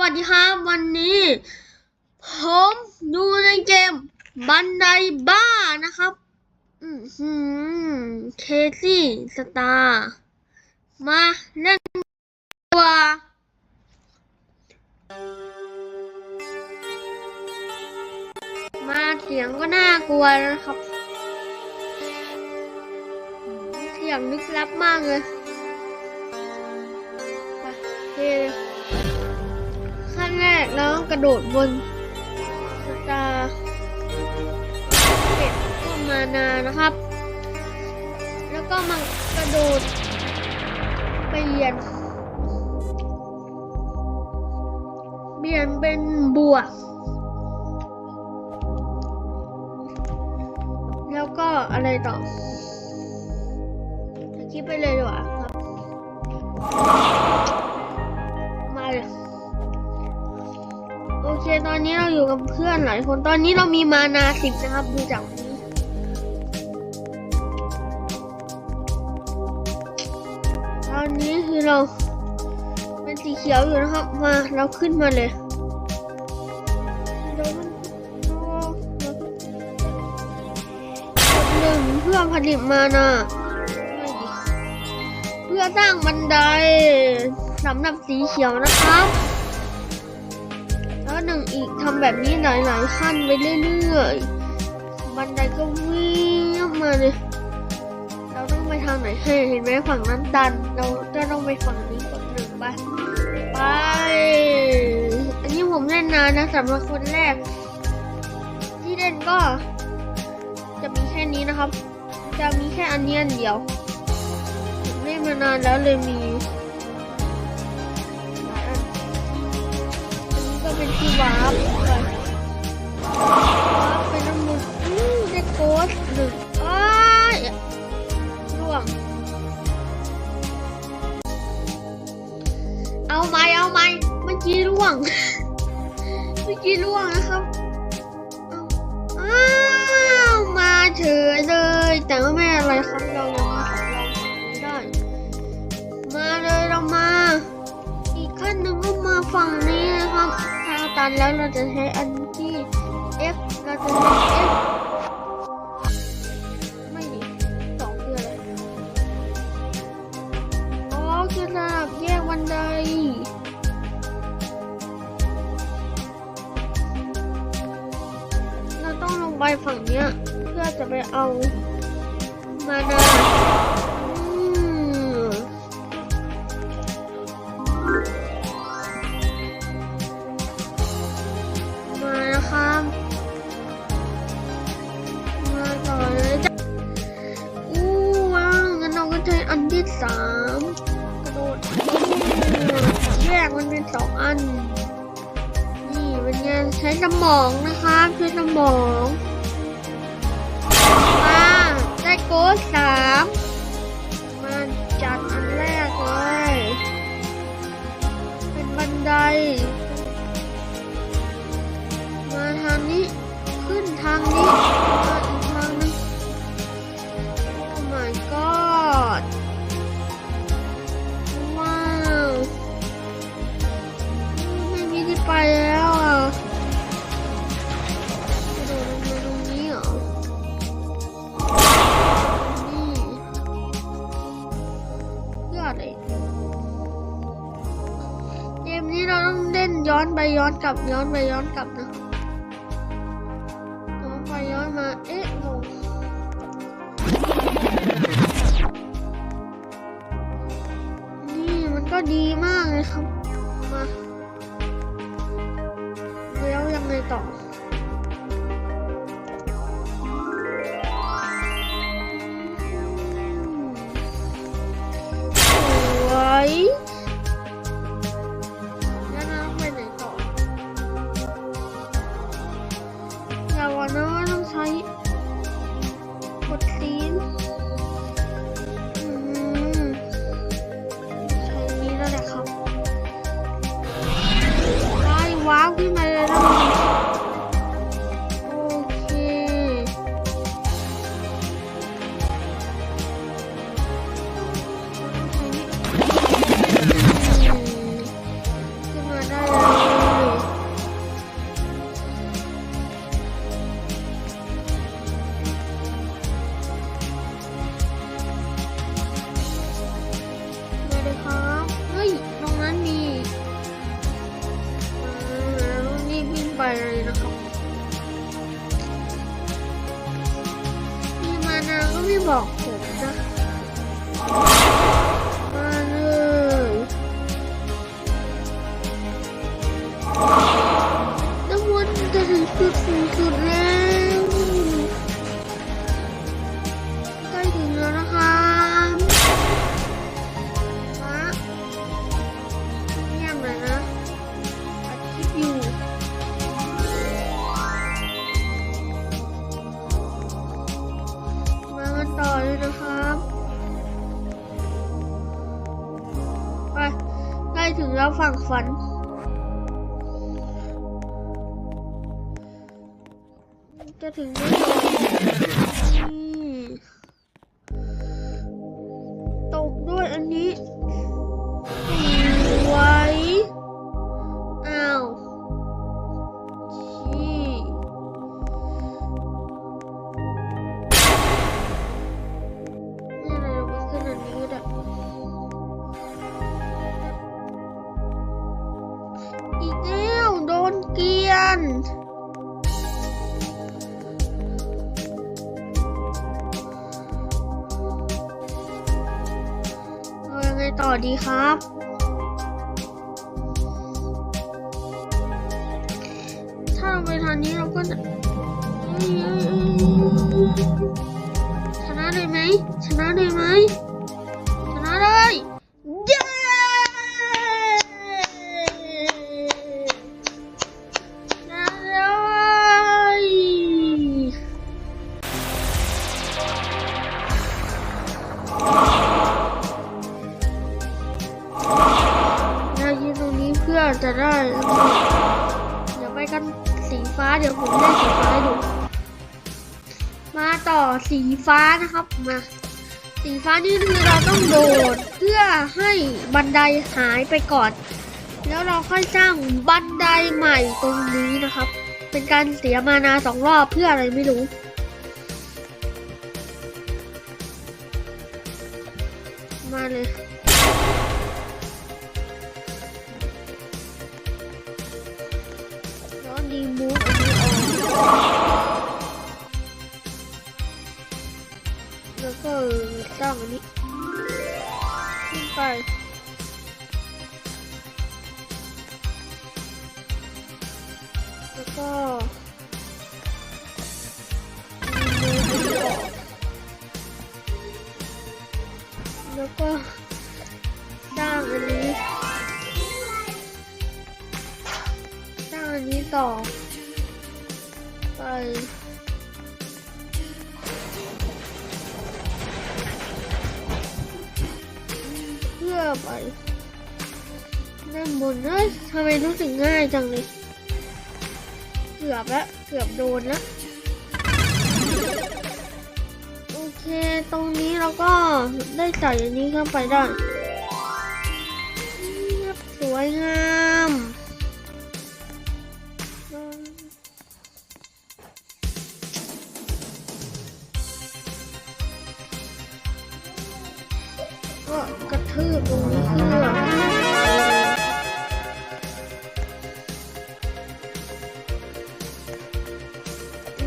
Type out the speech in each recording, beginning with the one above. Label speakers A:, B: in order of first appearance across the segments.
A: วัสดีครับวันนี้ ผมอยู่ในเกมบันไดบ้านะครับ อือหือเคซี่สตาร์มาเล่นตัวมาเสียงก็น่ากลัวนะครับ เสียงลึกลับมากเลยไปโอ เคขั้นแรกเราต้องกระโดดบนสตาร์เก็บพวกมานานะครับ แล้วก็มากระโดดเปลี่ยนเปลี่ยนเป็นบวก แล้วก็อะไรต่อคิปไปเลยดีกว่าครับ มาเลย เคตอนนี้เราอยู่กับเพื่อนหลายคนตอนนี้เรามีมานาสิบนะครับดูจากนี้ตอนนี้คือเราเป็นสีเขียวอยู่นะครับมาเราขึ้นมาเลยเดี๋ยวมันกดหนึ่งเพื่อผลิตมานาเพื่อสร้างบันไดสำหรับสีเขียวนะครับ นึ่งอีกทำแบบนี้หลายๆขั้นไปเรื่อยๆ บันไดก็วิ่งมาเลย เราต้องไปทางไหนให้เห็นไหมฝั่งนั้นดัน เราก็ต้องไปฝั่งนี้กดหนึ่งไปไป อันนี้ผมเล่นนานนะสำหรับคนแรก ที่เล่นก็ จะมีแค่นี้นะครับ จะมีแค่อันนี้อันเดียวผมเล่นมานานแล้วเลยมี ก็เป็นที่วาร์ปไปวาร์ปไปน้ำมันอู้ได้โค้ดหนึ่งอ้ายร่วง เอาไหมเอาไหมเมื่อกี้ร่วง เมื่อกี้ร่วงนะครับอ้าวมาเฉยเลย แต่ว่าไม่อะไรครับเรายังมาสำรองฝั่งนี้ได้ มาเลยเรามา อีกขั้นหนึ่งก็มาฝั่งนี้นะครับ ถ้าตั กมันเป็นสองอัน นี่เป็นไงใช้สมองนะคะใช้สมองมาได้โก้สามมาจัดอันแรกเลย เป็นบันได อนไปย้อนกลับย้อนไปย้อนกลับนะย้อนไปย้อนมา เอ๊ะงงนี่มันก็ดีมากเลยครับ มา แล้วยังไงต่อ ว่า บอกผมนะมาเลยน้ำมันจะถึงจุดสูงสุดแล้ว แล้วฝั่งฝัน จะถึงได้ เกลียนเอายังไงต่อดีครับ ถ้าเราไปทางนี้เราก็จะชนะเลยไหมชนะเลยไหม เพื่อจะได้ เดี๋ยวไปกันสีฟ้าเดี๋ยวผมได้สีฟ้าให้ดูมาต่อสีฟ้านะครับมา สีฟ้านี่คือเราต้องโดดเพื่อให้บันไดหายไปก่อน แล้วเราค่อยสร้างบันไดใหม่ตรงนี้นะครับ เป็นการเสียมานาสองรอบเพื่ออะไรไม่รู้มาเลย ดีมูฟอันนี้ออกแล้วก็ตั้งอันนี้ขึ้นไปแล้วก็แล้วก็ อไปด้านบนเอ้ยทำไมรู้สึกง่ายจังเลยเกือบแล้วเกือบโดนแล้วโอเคตรงนี้เราก็ได้ใส่อันนี้เข้าไปได้สวยงามก็กระ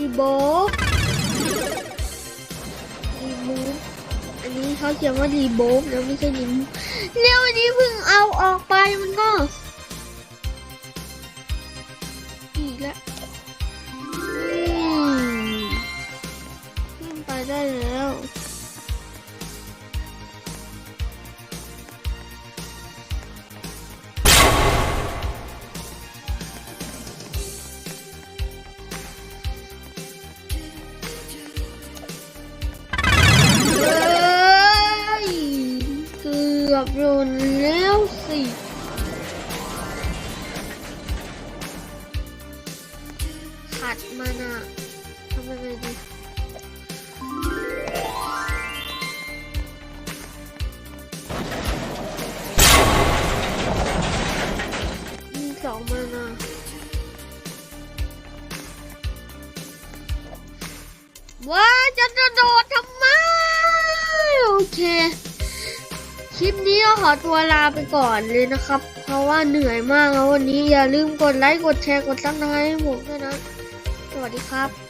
A: ดีโบดีมูฟอันนี้เขาเขียนว่าดีโบฟนะไม่ใช่ดีมูฟแล้วอันนี้เพิ่งเอาออกไปมันก็ อีกแล้วขึ้นไปได้แล้ว อบโดนแล้วสิขัดมันอะทำยังไงดีมีสองมานะว่าจะกระโดดทำไม โอเค คลิปนี้ก็ขอตัวลาไปก่อนเลยนะครับ เพราะว่าเหนื่อยมากแล้ววันนี้อย่าลืมกดไลค์กดแชร์กดซับสไครต์ให้ผมด้วยนะ สวัสดีครับ